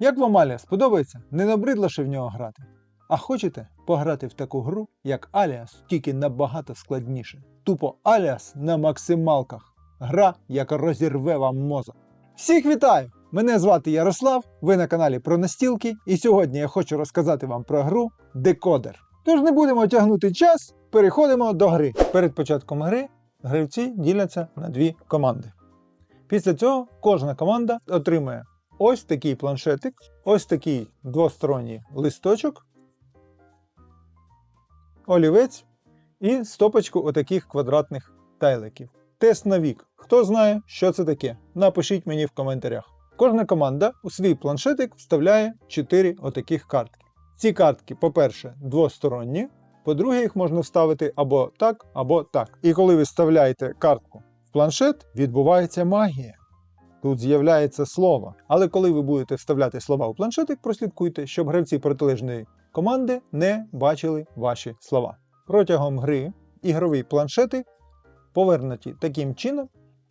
Як вам Аліас подобається? Не набридло ще в нього грати. А хочете пограти в таку гру, як Аліас, тільки набагато складніше. Тупо Аліас на максималках. Гра, яка розірве вам мозок. Всіх вітаю! Мене звати Ярослав, ви на каналі про настілки, і сьогодні я хочу розказати вам про гру Декодер. Тож не будемо тягнути час, переходимо до гри. Перед початком гри гравці діляться на дві команди. Після цього кожна команда отримує ось такий планшетик, ось такий двосторонній листочок, олівець і стопочку отаких квадратних тайликів. Тест на вік. Хто знає, що це таке? Напишіть мені в коментарях. Кожна команда у свій планшетик вставляє 4 отаких картки. Ці картки, по-перше, двосторонні, по-друге, їх можна вставити або так, або так. І коли ви вставляєте картку в планшет, відбувається магія. Тут з'являється слово. Але коли ви будете вставляти слова у планшетик, прослідкуйте, щоб гравці протилежної команди не бачили ваші слова. Протягом гри ігрові планшети повернуті таким чином,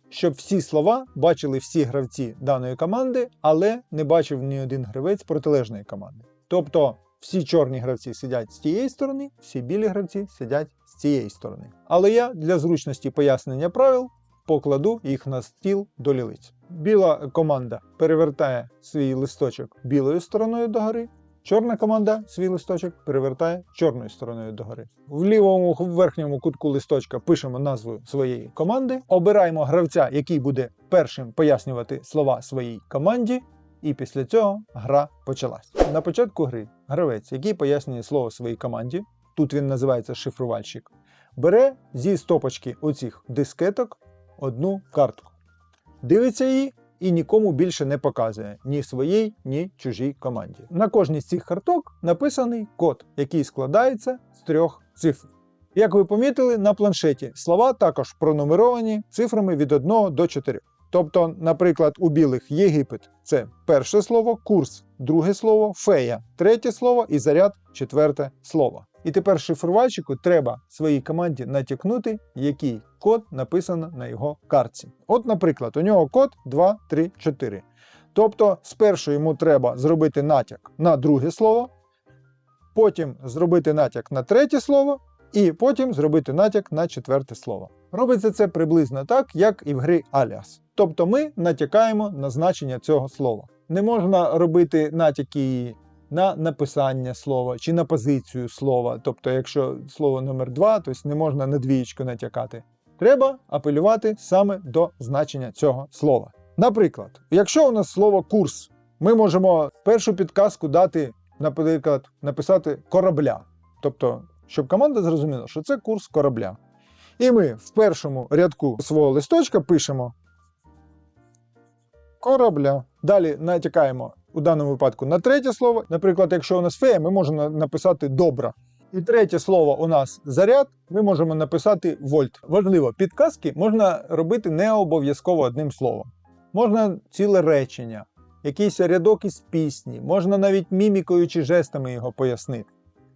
щоб всі слова бачили всі гравці даної команди, але не бачив ні один гравець протилежної команди. Тобто всі чорні гравці сидять з тієї сторони, всі білі гравці сидять з цієї сторони. Але я для зручності пояснення правил покладу їх на стіл до лілиць. Біла команда перевертає свій листочок білою стороною догори. Чорна команда свій листочок перевертає чорною стороною догори. В лівому верхньому кутку листочка пишемо назву своєї команди, обираємо гравця, який буде першим пояснювати слова своїй команді, і після цього гра почалась. На початку гри гравець, який пояснює слово своїй команді, тут він називається шифрувальщик, бере зі стопочки оцих дискеток одну картку, дивиться її і нікому більше не показує ні своїй, ні чужій команді. На кожній з цих карток написаний код, який складається з трьох цифр. Як ви помітили, на планшеті слова також пронумеровані цифрами від 1 до 4. Тобто, наприклад, у білих Єгипет це перше слово, курс, друге слово, фея, третє слово і заряд четверте слово. І тепер шифрувальщику треба своїй команді натякнути, який код написано на його картці. От, наприклад, у нього код 2, 3, 4. Тобто, спершу йому треба зробити натяк на друге слово, потім зробити натяк на третє слово, і потім зробити натяк на четверте слово. Робиться це приблизно так, як і в грі Alias. Тобто ми натякаємо на значення цього слова. Не можна робити натяки на написання слова чи на позицію слова. Тобто, якщо слово номер 2, то не можна на двієчку натякати. Треба апелювати саме до значення цього слова. Наприклад, якщо у нас слово курс, ми можемо першу підказку дати, наприклад, написати корабля. Тобто, щоб команда зрозуміла, що це курс корабля. І ми в першому рядку свого листочка пишемо корабля. Далі натякаємо у даному випадку на третє слово. Наприклад, якщо у нас фея, ми можемо написати добра. І третє слово у нас заряд, ми можемо написати вольт. Важливо, підказки можна робити не обов'язково одним словом. Можна ціле речення, якийсь рядок із пісні, можна навіть мімікою чи жестами його пояснити.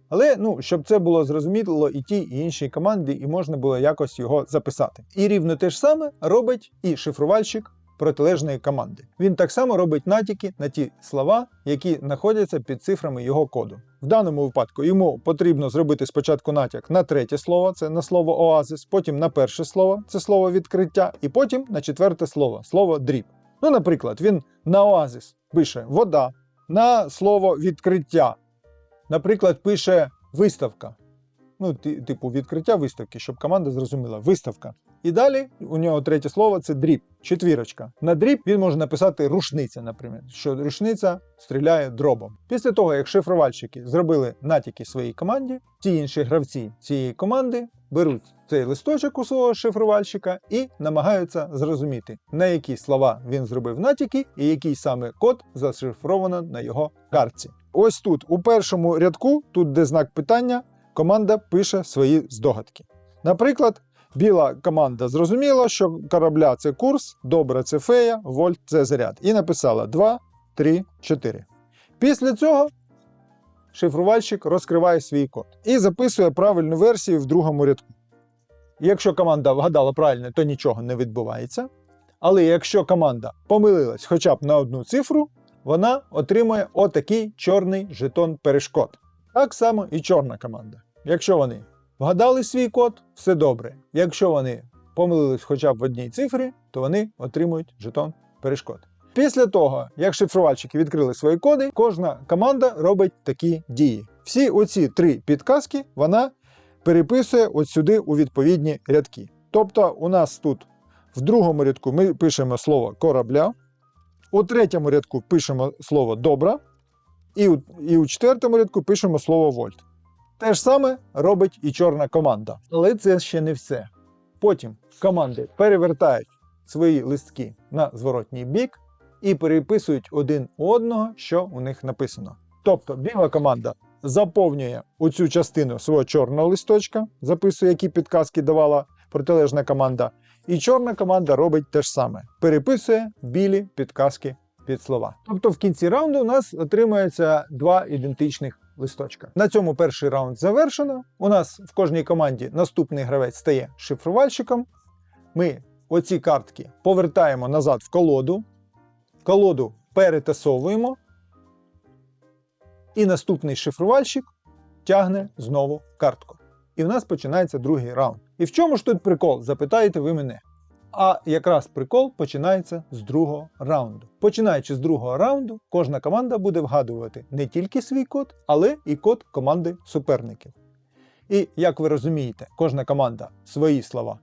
Але ну, щоб це було зрозуміло і тій, і іншій команді, і можна було якось його записати. І рівно те ж саме робить і шифрувальщик протилежної команди. Він так само робить натяки на ті слова, які знаходяться під цифрами його коду. В даному випадку йому потрібно зробити спочатку натяк на третє слово, це на слово оазис, потім на перше слово, це слово відкриття, і потім на четверте слово, слово дріб. Ну, наприклад, він на оазис пише вода, на слово відкриття. Наприклад, пише виставка. Ну, типу, відкриття виставки, щоб команда зрозуміла. Виставка. І далі у нього третє слово це дріб, четвірочка. На дріб він може написати рушниця, наприклад, що рушниця стріляє дробом. Після того, як шифрувальщики зробили натяки своїй команді, ті інші гравці цієї команди беруть цей листочок у свого шифрувальщика і намагаються зрозуміти, на які слова він зробив натяки і який саме код зашифровано на його картці. Ось тут, у першому рядку, тут де знак питання, команда пише свої здогадки. Наприклад, біла команда зрозуміла, що корабля це курс, добре це фея, вольт це заряд. І написала 2, 3, 4. Після цього шифрувальщик розкриває свій код і записує правильну версію в другому рядку. Якщо команда вгадала правильно, то нічого не відбувається. Але якщо команда помилилась хоча б на одну цифру, вона отримує отакий чорний жетон перешкод. Так само і чорна команда. Якщо вони вгадали свій код, все добре. Якщо вони помилились хоча б в одній цифрі, то вони отримують жетон перешкод. Після того, як шифрувальщики відкрили свої коди, кожна команда робить такі дії. Всі оці три підказки вона переписує от сюди у відповідні рядки. Тобто, у нас тут в другому рядку ми пишемо слово корабля, у третьому рядку пишемо слово добра, і у, і у четвертому рядку пишемо слово вольт. Те ж саме робить і чорна команда. Але це ще не все. Потім команди перевертають свої листки на зворотній бік і переписують один у одного, що у них написано. Тобто біла команда заповнює оцю частину свого чорного листочка, записує, які підказки давала протилежна команда. І чорна команда робить те ж саме: переписує білі підказки під слова. Тобто в кінці раунду у нас отримується два ідентичних листочка. На цьому перший раунд завершено. У нас в кожній команді наступний гравець стає шифрувальщиком. Ми оці картки повертаємо назад в колоду, колоду перетасовуємо, і наступний шифрувальщик тягне знову картку. І в нас починається другий раунд. І в чому ж тут прикол? Запитаєте ви мене. А якраз прикол починається з другого раунду. Починаючи з другого раунду, кожна команда буде вгадувати не тільки свій код, але і код команди суперників. І як ви розумієте, кожна команда свої слова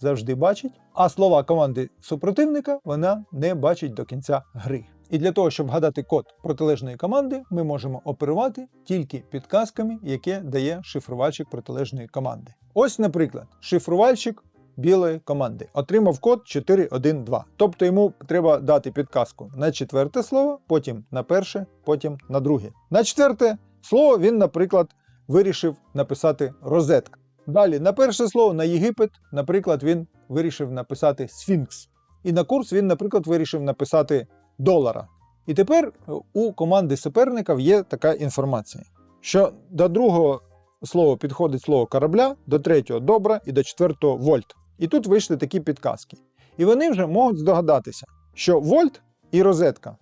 завжди бачить, а слова команди супротивника вона не бачить до кінця гри. І для того, щоб вгадати код протилежної команди, ми можемо оперувати тільки підказками, яке дає шифрувальщик протилежної команди. Ось, наприклад, шифрувальщик білої команди отримав код 412. Тобто йому треба дати підказку на четверте слово, потім на перше, потім на друге. На четверте слово він, наприклад, вирішив написати розетка. Далі на перше слово на Єгипет, наприклад, він вирішив написати Сфінкс. І на курс він, наприклад, вирішив написати долара. І тепер у команди суперників є така інформація, що до другого слова підходить слово корабля, до третього добра і до четвертого вольт. І тут вийшли такі підказки. І вони вже можуть здогадатися, що вольт і розетка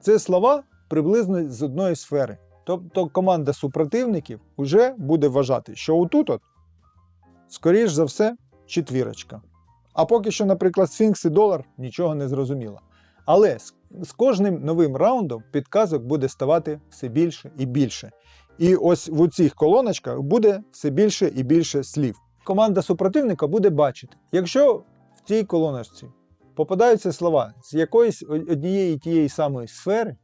це слова приблизно з одної сфери. Тобто команда супротивників вже буде вважати, що отут, от, скоріш за все, четвірочка. А поки що, наприклад, Сфінкс і долар нічого не зрозуміло. Але з, кожним новим раундом підказок буде ставати все більше і більше. І ось в цих колоночках буде все більше і більше слів. Команда супротивника буде бачити, якщо в цій колоночці попадаються слова з якоїсь однієї тієї самої сфери,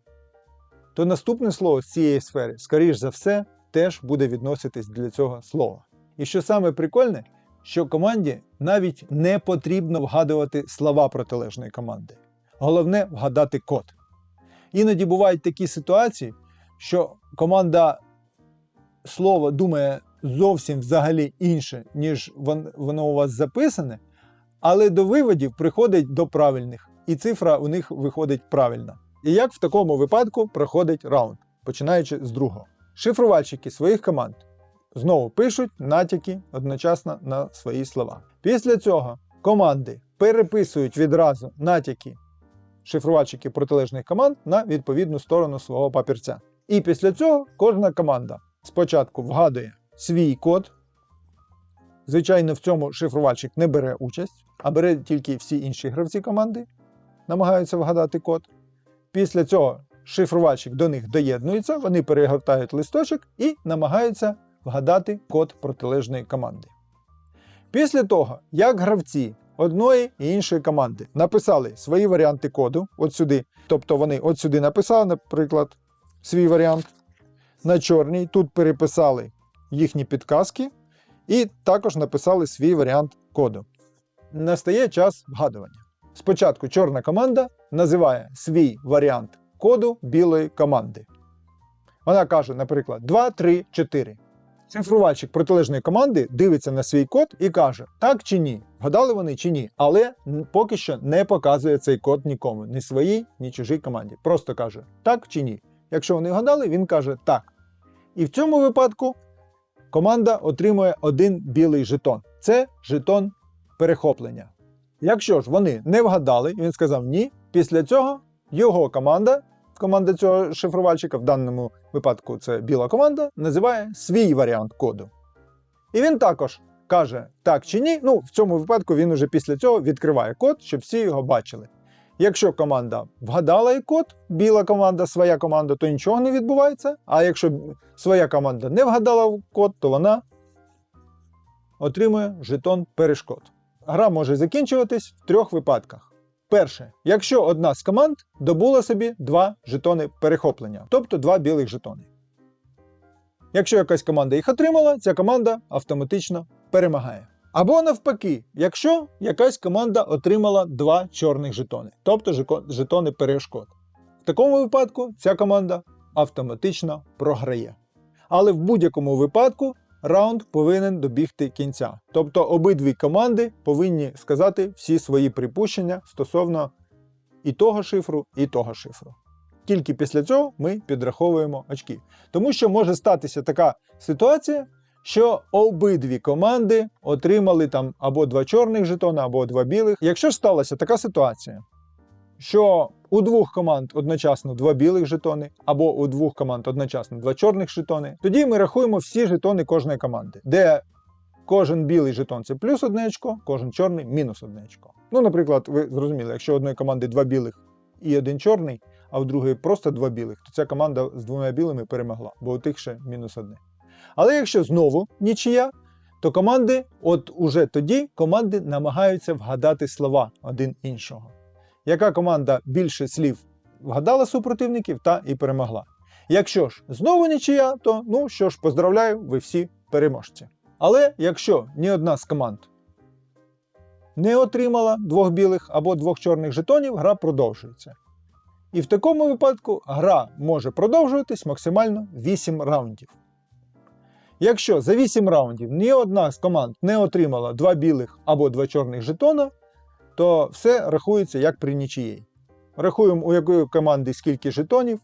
то наступне слово з цієї сфери, скоріш за все, теж буде відноситись для цього слова. І що саме прикольне, що команді навіть не потрібно вгадувати слова протилежної команди. Головне вгадати код. Іноді бувають такі ситуації, що команда слово думає зовсім взагалі інше, ніж воно у вас записане, але до виводів приходить до правильних, і цифра у них виходить правильна. І як в такому випадку проходить раунд, починаючи з другого. Шифрувальщики своїх команд знову пишуть натяки одночасно на свої слова. Після цього команди переписують відразу натяки шифрувальщиків протилежних команд на відповідну сторону свого папірця. І після цього кожна команда спочатку вгадує свій код. Звичайно, в цьому шифрувальщик не бере участь, а бере тільки всі інші гравці команди, намагаються вгадати код. Після цього шифрувальщик до них доєднується, вони перегортають листочок і намагаються вгадати код протилежної команди. Після того, як гравці одної і іншої команди написали свої варіанти коду от сюди, тобто вони от сюди написали, наприклад, свій варіант на чорній, тут переписали їхні підказки і також написали свій варіант коду. Настає час вгадування. Спочатку чорна команда називає свій варіант коду білої команди. Вона каже, наприклад, 2, 3, 4. Цифрувальщик протилежної команди дивиться на свій код і каже, так чи ні, вгадали вони чи ні, але поки що не показує цей код нікому, ні своїй, ні чужій команді. Просто каже так чи ні. Якщо вони вгадали, він каже так. І в цьому випадку команда отримує один білий жетон. Це жетон перехоплення. Якщо ж вони не вгадали, він сказав ні, після цього його команда команда цього шифрувальщика, в даному випадку це біла команда, називає свій варіант коду. І він також каже так чи ні. Ну, в цьому випадку він уже після цього відкриває код, щоб всі його бачили. Якщо команда вгадала і код, біла команда, своя команда, то нічого не відбувається. А якщо своя команда не вгадала код, то вона отримує жетон перешкод. Гра може закінчуватись в трьох випадках. Перше, якщо одна з команд добула собі два жетони перехоплення, тобто два білих жетони. Якщо якась команда їх отримала, ця команда автоматично перемагає. Або навпаки, якщо якась команда отримала два чорних жетони, тобто жетони перешкод. В такому випадку ця команда автоматично програє. Але в будь-якому випадку раунд повинен добігти кінця. Тобто обидві команди повинні сказати всі свої припущення стосовно і того шифру, і того шифру. Тільки після цього ми підраховуємо очки. Тому що може статися така ситуація, що обидві команди отримали там або два чорних жетони, або два білих. Якщо сталася така ситуація, що у двох команд одночасно два білих жетони, або у двох команд одночасно два чорних жетони, тоді ми рахуємо всі жетони кожної команди, де кожен білий жетон це плюс одне очко, кожен чорний мінус одне очко. Ну, наприклад, ви зрозуміли, якщо у одної команди два білих і один чорний, а в другої просто два білих, то ця команда з двома білими перемогла, бо у тих ще мінус одне. Але якщо знову нічия, то команди, от уже тоді команди намагаються вгадати слова один іншого. Яка команда більше слів вгадала супротивників та і перемогла. Якщо ж знову нічия, то ну що ж, поздравляю, ви всі переможці. Але якщо ні одна з команд не отримала двох білих або двох чорних жетонів, гра продовжується. І в такому випадку гра може продовжуватись максимально 8 раундів. Якщо за 8 раундів ні одна з команд не отримала два білих або два чорних жетона, то все рахується як при нічиєї. Рахуємо, у якої команди скільки жетонів.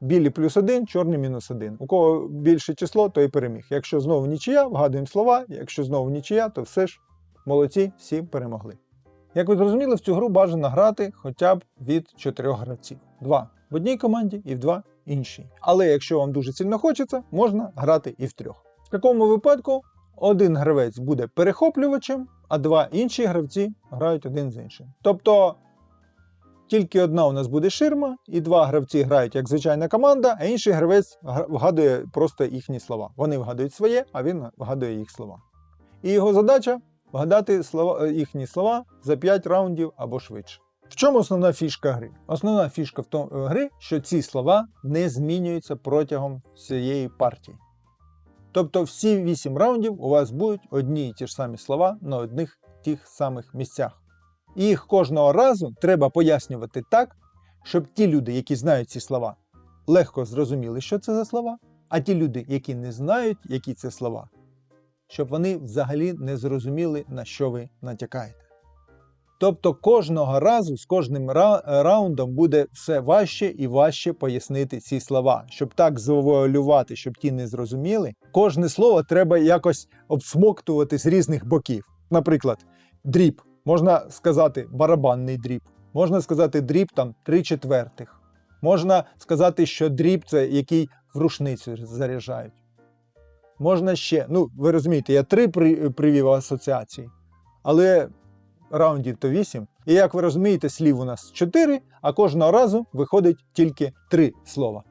Білі плюс 1, чорний мінус 1. У кого більше число, той і переміг. Якщо знову нічия, вгадуємо слова. Якщо знову нічия, то все ж молодці, всі перемогли. Як ви зрозуміли, в цю гру бажано грати хоча б від 4 гравців. Два в одній команді і в два іншій. Але якщо вам дуже сильно хочеться, можна грати і в трьох. В такому випадку один гравець буде перехоплювачем, а два інші гравці грають один з іншим. Тобто тільки одна у нас буде ширма, і два гравці грають як звичайна команда, а інший гравець вгадує просто їхні слова. Вони вгадують своє, а він вгадує їх слова. І його задача вгадати слова, їхні слова за 5 раундів або швидше. В чому основна фішка гри? Основна фішка в тому е, гри, що ці слова не змінюються протягом всієї партії. Тобто всі 8 раундів у вас будуть одні і ті ж самі слова на одних тих самих місцях. І їх кожного разу треба пояснювати так, щоб ті люди, які знають ці слова, легко зрозуміли, що це за слова, а ті люди, які не знають, які це слова, щоб вони взагалі не зрозуміли, на що ви натякаєте. Тобто кожного разу з кожним раундом буде все важче і важче пояснити ці слова, щоб так завуалювати, щоб ті не зрозуміли. Кожне слово треба якось обсмоктувати з різних боків. Наприклад, дріб. Можна сказати барабанний дріб, можна сказати дріб там 3 четвертих. Можна сказати, що дріб це який в рушницю заряджають. Можна ще, ну ви розумієте, я три привів асоціації, але раундів то 8. І як ви розумієте, слів у нас 4, а кожного разу виходить тільки 3 слова.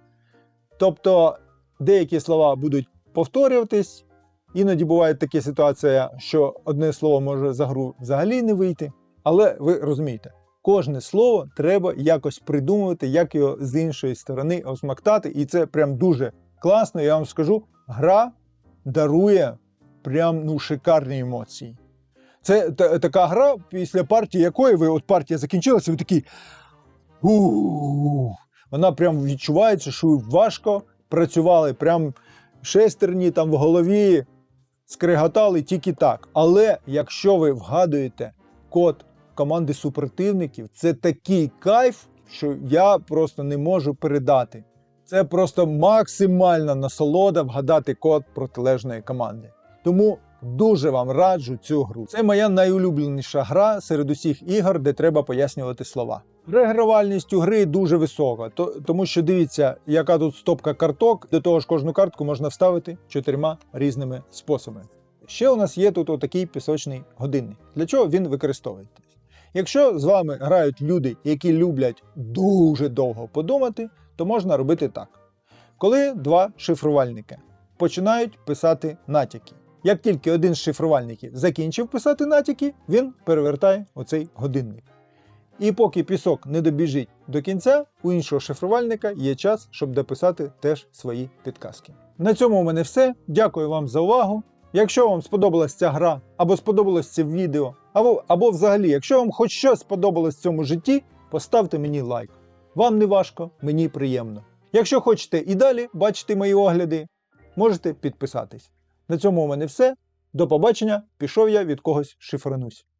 Тобто деякі слова будуть повторюватись, іноді буває така ситуація, що одне слово може за гру взагалі не вийти. Але ви розумієте, кожне слово треба якось придумувати, як його з іншої сторони осмактати. І це прям дуже класно. Я вам скажу, гра дарує прям ну, шикарні емоції. Це та, така гра, після партії якої ви, от партія закінчилася, ви такі. «Ух». Вона прям відчувається, що важко працювали, прям шестерні там в голові скриготали тільки так. Але якщо ви вгадуєте код команди супротивників, це такий кайф, що я просто не можу передати. Це просто максимальна насолода вгадати код протилежної команди. Тому дуже вам раджу цю гру. Це моя найулюбленіша гра серед усіх ігор, де треба пояснювати слова. Регравальність у гри дуже висока, то, тому що дивіться, яка тут стопка карток. До того ж, кожну картку можна вставити чотирма різними способами. Ще у нас є тут отакий пісочний годинник. Для чого він використовується? Якщо з вами грають люди, які люблять дуже довго подумати, то можна робити так. Коли два шифрувальники починають писати натяки. Як тільки один з шифрувальників закінчив писати натяки, він перевертає оцей годинник. І поки пісок не добіжить до кінця, у іншого шифрувальника є час, щоб дописати теж свої підказки. На цьому у мене все. Дякую вам за увагу. Якщо вам сподобалась ця гра, або сподобалось це відео, або, або взагалі, якщо вам хоч щось сподобалось в цьому житті, поставте мені лайк. Вам не важко, мені приємно. Якщо хочете і далі бачити мої огляди, можете підписатись. На цьому у мене все. До побачення. Пішов я від когось шифранусь.